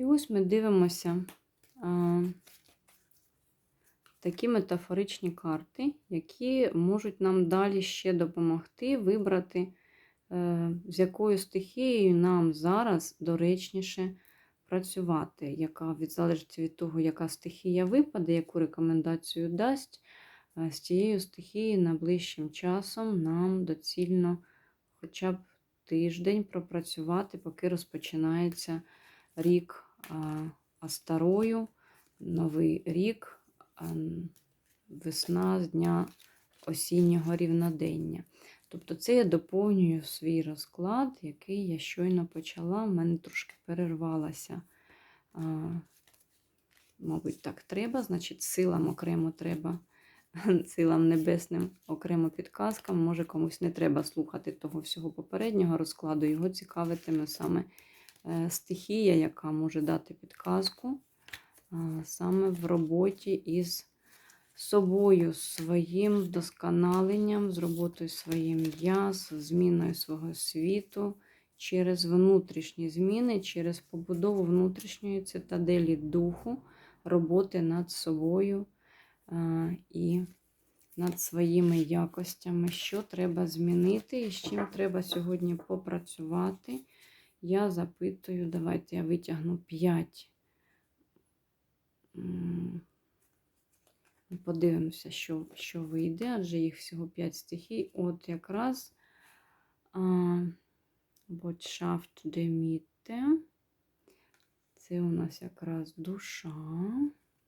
І ось ми дивимося а, такі метафоричні карти, які можуть нам далі ще допомогти вибрати, е, з якою стихією нам зараз доречніше працювати, яка залежить від того, яка стихія випаде, яку рекомендацію дасть. е, З цією стихією найближчим часом нам доцільно хоча б тиждень пропрацювати, поки розпочинається рік а, Астарою, новий рік, весна з дня осіннього рівнодення. Тобто це я доповнюю свій розклад, який я щойно почала. У мене трошки перервалася. Мабуть, так треба, значить, силам окремо треба, силам небесним окремо підказкам. Може, комусь не треба слухати того всього попереднього розкладу. Його цікавитиме саме стихія, яка може дати підказку саме в роботі із собою, своїм вдосконаленням, з роботою своїм я, з зміною свого світу, через внутрішні зміни, через побудову внутрішньої цитаделі духу, роботи над собою і над своїми якостями, що треба змінити і з чим треба сьогодні попрацювати. Я запитую, давайте я витягну 5. Подивимося, що, що вийде, адже їх всього 5 стихій. От якраз der Mitte. Це у нас якраз душа,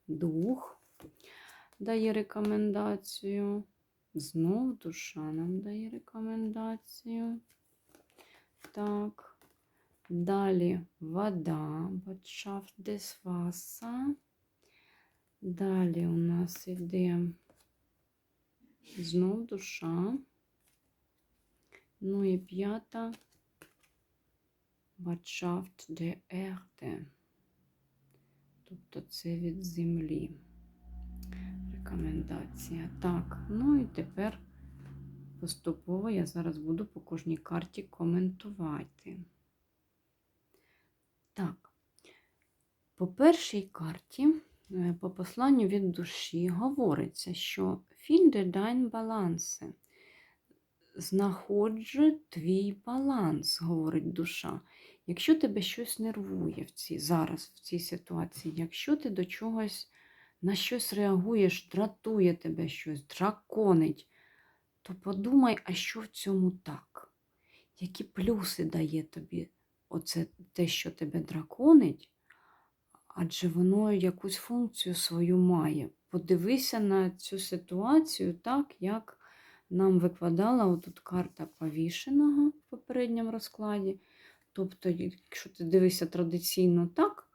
дух дає рекомендацію. Знов душа нам дає рекомендацію. Так. Далі вода, Botschaft des Wasser. Далі у нас іде знов душа. Ну і п'ята Botschaft der Erde. Тобто це від землі. Рекомендація. Так, ну і тепер поступово я зараз буду по кожній карті коментувати. Так, по першій карті, е, по посланню від душі, говориться, що finde Balance. Знаходжу твій баланс, говорить душа. Якщо тебе щось нервує в цій, зараз в цій ситуації, якщо ти до чогось на щось реагуєш, дратує тебе щось, драконить, то подумай, а що в цьому так? Які плюси дає тобі оце те, що тебе драконить, адже воно якусь функцію свою має. Подивися на цю ситуацію так, як нам викладала отут карта повішеного в попередньому розкладі. Тобто, якщо ти дивишся традиційно так,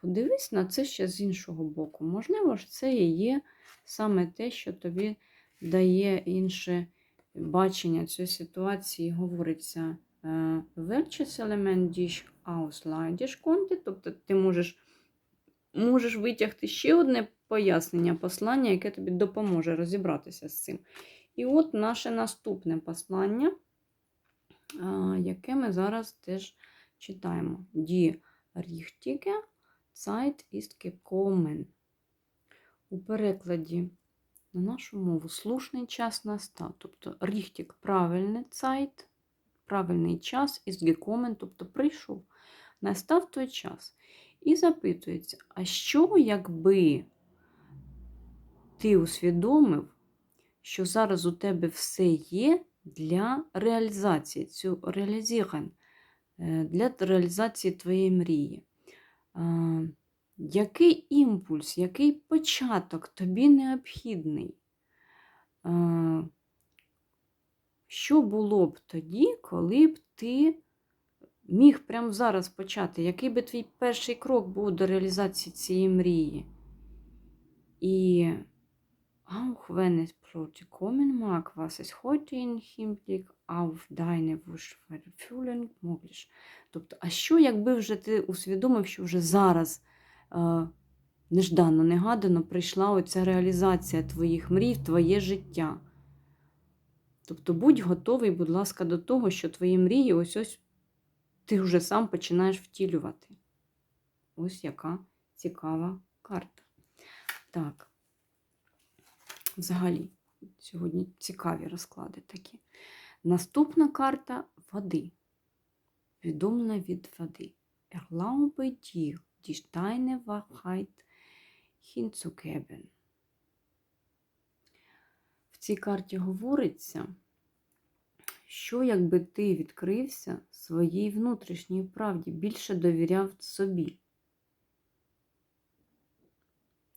подивись на це ще з іншого боку. Можливо ж, це і є саме те, що тобі дає інше бачення цієї ситуації, говориться welches Element dich ausleidisch konnte, тобто ти можеш, можеш витягти ще одне пояснення, послання, яке тобі допоможе розібратися з цим. І от наше наступне послання, яке ми зараз теж читаємо. Die richtige Zeit ist gekommen. У перекладі на нашу мову слушний час настав. Тобто richtig – правильний Zeit, правильний час ist gekommen, тобто прийшов. Настав той час. І запитується, а що, якби ти усвідомив, що зараз у тебе все є для реалізації, цю реалізіған, для реалізації твоєї мрії. Який імпульс, який початок тобі необхідний? Що було б тоді, коли б ти міг прямо зараз почати? Який би твій перший крок був до реалізації цієї мрії? І Auch wenn es kommen mag, was es heute im Hinblick auf deine Wunscherfüllung möglich. Тобто, а що, якби вже ти усвідомив, що вже зараз е, неждано, негадано прийшла оця реалізація твоїх мрій твоє життя? Тобто будь готовий, будь ласка, до того, що твої мрії ось ось ти вже сам починаєш втілювати. Ось яка цікава карта. Так, взагалі, сьогодні цікаві розклади такі. Наступна карта води. Відомлена від води. Erlaube dir, die Steine Wahrheit hinzugeben. Цій карті говориться, що якби ти відкрився своїй внутрішній правді, більше довіряв собі.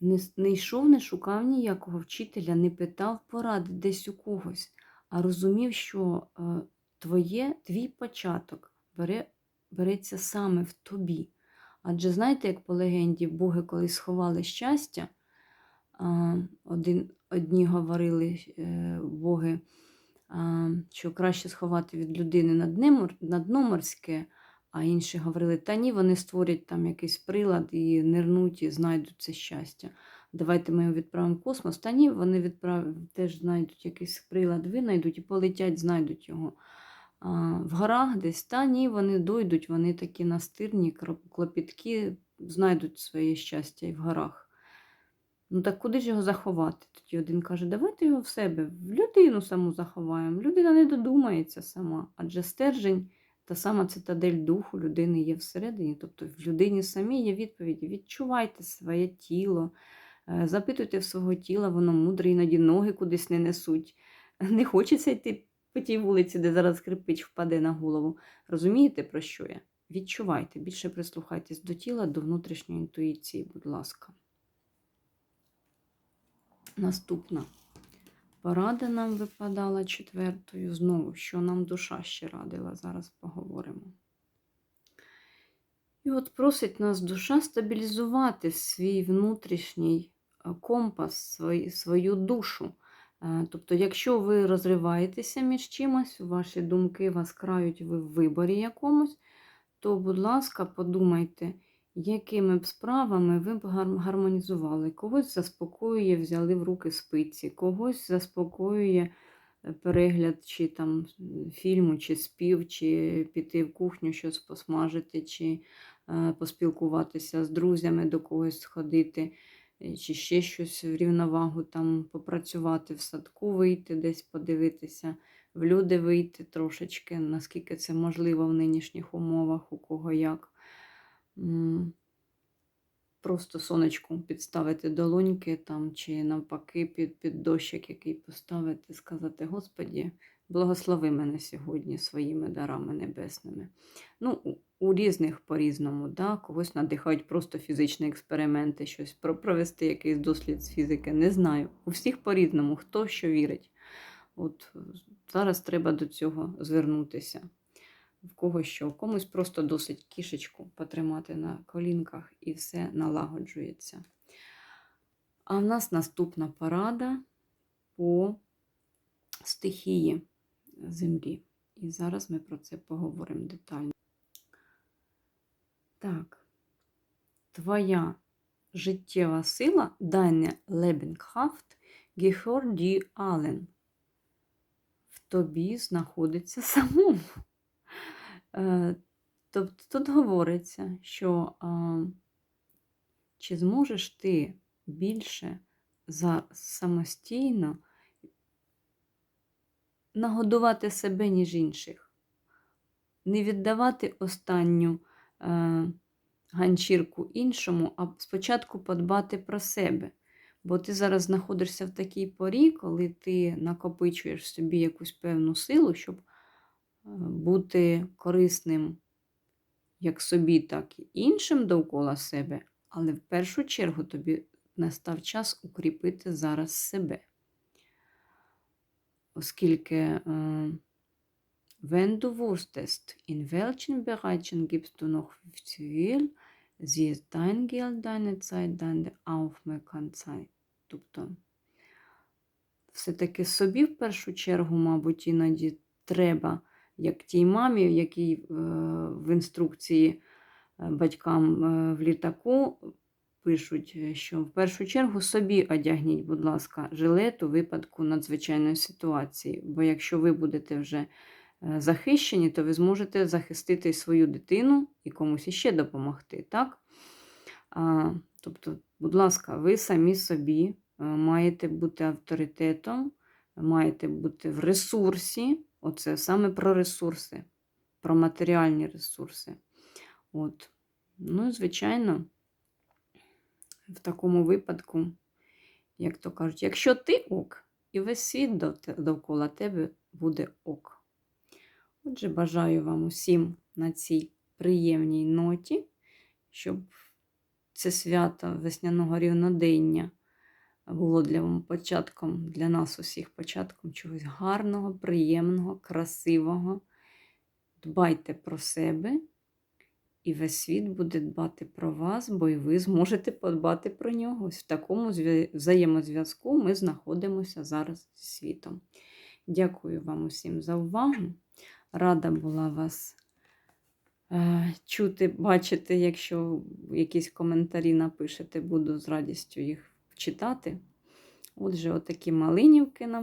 Не, не йшов, не шукав ніякого вчителя, не питав поради десь у когось, а розумів, що е, твоє, твій початок бере, береться саме в тобі. Адже знаєте, як по легенді боги колись сховали щастя, один, одні говорили е, боги, що краще сховати від людини на дно морське, а інші говорили, та ні, вони створять там якийсь прилад і нирнуть, і знайдуть це щастя. Давайте ми його відправимо в космос. Та ні, вони відправ... теж знайдуть якийсь прилад, винайдуть і полетять, знайдуть його. В горах десь, та ні, вони дойдуть, вони такі настирні, клопіткі, знайдуть своє щастя і в горах. Ну так куди ж його заховати? Тоді один каже, давайте його в себе, в людину саму заховаємо. Людина не додумається сама, адже стержень та сама цитадель духу людини є всередині. Тобто в людині самій є відповіді. Відчувайте своє тіло, е, запитуйте в свого тіла, воно мудре, іноді ноги кудись не несуть. Не хочеться йти по тій вулиці, де зараз кирпич впаде на голову. Розумієте, про що я? Відчувайте, більше прислухайтесь до тіла, до внутрішньої інтуїції, будь ласка. Наступна порада нам випадала четвертою. Знову, що нам душа ще радила, зараз поговоримо. І от просить нас душа стабілізувати свій внутрішній е, компас, свою душу. Е, Тобто, якщо ви розриваєтеся між чимось, ваші думки вас крають ви в виборі якомусь, то, будь ласка, подумайте, якими б справами ви б гар- гармонізували. Когось заспокоює, взяли в руки спиці, когось заспокоює е, перегляд чи там фільму, чи спів, чи піти в кухню щось посмажити, чи е, поспілкуватися з друзями, до когось сходити, е, чи ще щось в рівновагу там попрацювати, в садку вийти, десь подивитися, в люди вийти трошечки, наскільки це можливо в нинішніх умовах, у кого як. Просто сонечку підставити долоньки там, чи навпаки під, під дощик, який поставити, сказати, Господі, благослови мене сьогодні своїми дарами небесними. Ну, у, різних по-різному, да? когось надихають просто фізичні експерименти, щось про, провести якийсь дослід з фізики. Не знаю. У всіх по-різному, хто що вірить. От зараз треба до цього звернутися в кого що. Комусь просто досить кішечку потримати на колінках і все налагоджується. А в нас наступна порада по стихії землі. І зараз ми про це поговоримо детально. Так, твоя життєва сила, deine Lebenskraft, gehört dir allen. В тобі знаходиться самому. Е, Тобто тут говориться, що чи зможеш ти більше за самостійно нагодувати себе, ніж інших, не віддавати останню е, ганчірку іншому, а спочатку подбати про себе. Бо ти зараз знаходишся в такій порі, коли ти накопичуєш собі якусь певну силу, щоб бути корисним як собі, так і іншим довкола себе, але в першу чергу тобі настав час укріпити зараз себе. Оскільки е, wenn du wusstest, in welchen Bereichen gibst du noch viel, sie dein Geld, deine Zeit, deine Aufmerksamkeit. Тобто, все-таки собі в першу чергу, мабуть, іноді треба як тій мамі, якій е, в інструкції е, батькам е, в літаку пишуть, що в першу чергу собі одягніть, будь ласка, жилет у випадку надзвичайної ситуації. Бо якщо ви будете вже захищені, то ви зможете захистити свою дитину і комусь іще допомогти. так? Тобто, будь ласка, ви самі собі маєте бути авторитетом, маєте бути в ресурсі. Оце саме про ресурси, про матеріальні ресурси. От. Ну, і, звичайно, в такому випадку, як то кажуть, якщо ти ок, і весь світ довкола тебе буде ок. Отже, бажаю вам усім на цій приємній ноті, щоб це свято весняного рівнодення було для початком, для нас усіх початком чогось гарного, приємного, красивого. Дбайте про себе, і весь світ буде дбати про вас, бо і ви зможете подбати про нього. Ось в такому взаємозв'язку ми знаходимося зараз зі світом. Дякую вам усім за увагу. Рада була вас е, чути, бачити, якщо якісь коментарі напишете, буду з радістю їх читати. Отже, отакі малинівки нам